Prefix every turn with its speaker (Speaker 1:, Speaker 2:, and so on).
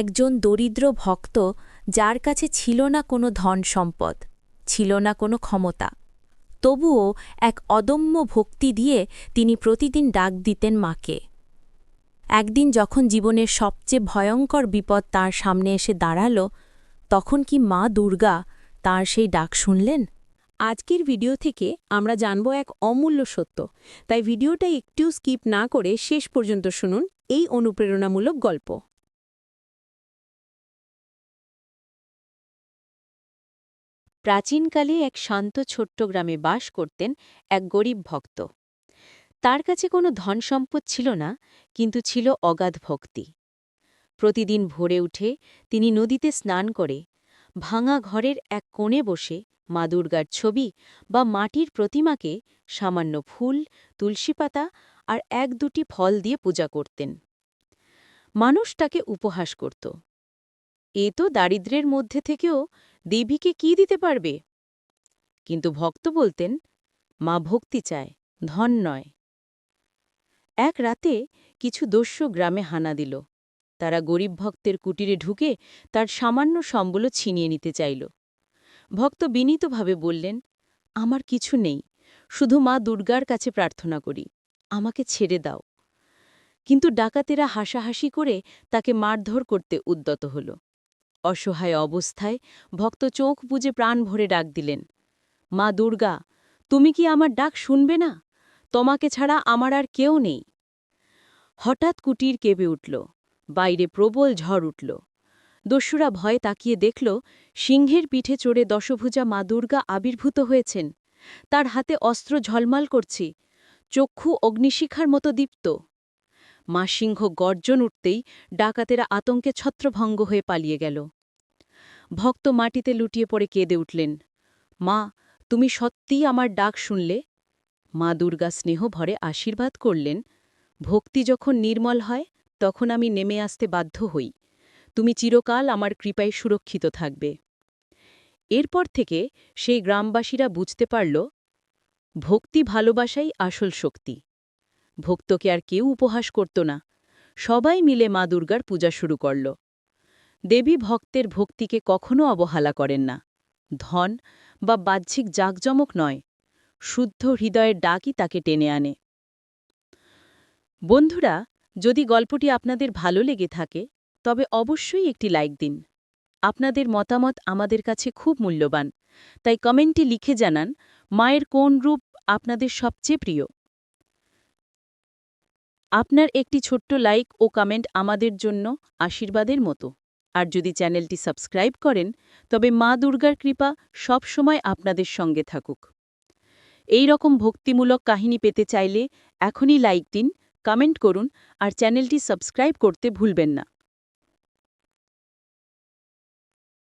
Speaker 1: একজন দরিদ্র ভক্ত যার কাছে ছিল না কোনো ধন সম্পদ, ছিল না কোনো ক্ষমতা। তবুও এক অদম্য ভক্তি দিয়ে তিনি প্রতিদিন ডাক দিতেন মাকে। একদিন যখন জীবনের সবচেয়ে ভয়ঙ্কর বিপদ তার সামনে এসে দাঁড়াল, তখন কি মা দুর্গা তার সেই ডাক শুনলেন?
Speaker 2: আজকের ভিডিও থেকে আমরা জানব এক অমূল্য সত্য। তাই ভিডিওটা একটু স্কিপ না করে শেষ পর্যন্ত শুনুন এই অনুপ্রেরণামূলক গল্প।
Speaker 1: প্রাচীনকালে এক শান্ত ছোট্ট গ্রামে বাস করতেন এক গরিব ভক্ত। তার কাছে কোনো ধন সম্পদ ছিল না, কিন্তু ছিল অগাধ ভক্তি। প্রতিদিন ভোরে উঠে তিনি নদীতে স্নান করে, ভাঙা ঘরের এক কোণে বসে মা দুর্গার ছবি বা মাটির প্রতিমাকে সামান্য ফুল, তুলসী পাতা আর এক দুটি ফল দিয়ে পূজা করতেন। মানুষ তাকে উপহাস করত। এ তো দারিদ্র্যের মধ্যে থেকেও দেবীকে কি দিতে পারবে? কিন্তু ভক্ত বলতেন, মা ভক্তি চায়, ধন নয়। এক রাতে কিছু দস্যু গ্রামে হানা দিল। তারা গরিব ভক্তের কুটিরে ঢুকে তার সামান্য সম্বল ছিনিয়ে নিতে চাইল। ভক্ত বিনীতভাবে বললেন, আমার কিছু নেই, শুধু মা দুর্গার কাছে প্রার্থনা করি, আমাকে ছেড়ে দাও। কিন্তু ডাকাতেরা হাসাহাসি করে তাকে মারধর করতে উদ্যত হল। অসহায় অবস্থায় ভক্ত চোখ বুজে প্রাণ ভরে ডাক দিলেন, মা দুর্গা, তুমি কি আমার ডাক শুনবে না? তোমাকে ছাড়া আমার আর কেউ নেই। হঠাৎ কুটির কেঁপে উঠল, বাইরে প্রবল ঝড় উঠল। দস্যুরা ভয়ে তাকিয়ে দেখল, সিংহের পিঠে চড়ে দশভুজা মা দুর্গা আবির্ভূত হয়েছেন। তার হাতে অস্ত্র ঝলমাল করছি, চক্ষু অগ্নিশিখার মতো দীপ্ত। মা সিংহ গর্জন উঠতেই ডাকাতেরা আতঙ্কে ছত্রভঙ্গ হয়ে পালিয়ে গেল। ভক্ত মাটিতে লুটিয়ে পড়ে কেঁদে উঠলেন। মা, তুমি সত্যিই আমার ডাক শুনলে? মা দুর্গা স্নেহ ভরে আশীর্বাদ করলেন। ভক্তি যখন নির্মল হয়, তখন আমি নেমে আসতে বাধ্য হই। তুমি চিরকাল আমার কৃপায় সুরক্ষিত থাকবে এরপর থেকে সেই গ্রামবাসীরা বুঝতে পারল, ভক্তি ভালোবাসাই আসল শক্তি। ভক্তকে আর কেউ উপহাস করত না। সবাই মিলে মা দুর্গার পূজা শুরু করল। দেবী ভক্তের ভক্তিকে কখনো অবহেলা করেন না। ধন বা বাহ্যিক জাকজমক নয়, শুদ্ধ হৃদয়ের ডাকই তাকে টেনে আনে। বন্ধুরা, যদি গল্পটি আপনাদের ভালো লেগে থাকে, তবে অবশ্যই একটি লাইক দিন। আপনাদের মতামত আমাদের কাছে খুব মূল্যবান, তাই কমেন্টে লিখে জানান, মায়ের কোন রূপ আপনাদের সবচেয়ে প্রিয়? আপনার একটি ছোট্ট লাইক ও কমেন্ট আমাদের জন্য আশীর্বাদের মতো। আর যদি চ্যানেলটি সাবস্ক্রাইব করেন, তবে মা দুর্গার কৃপা সব সময় আপনাদের সঙ্গে থাকুক। এই রকম ভক্তিমূলক কাহিনী পেতে চাইলে এখনই লাইক দিন, কমেন্ট করুন আর চ্যানেলটি সাবস্ক্রাইব করতে ভুলবেন না।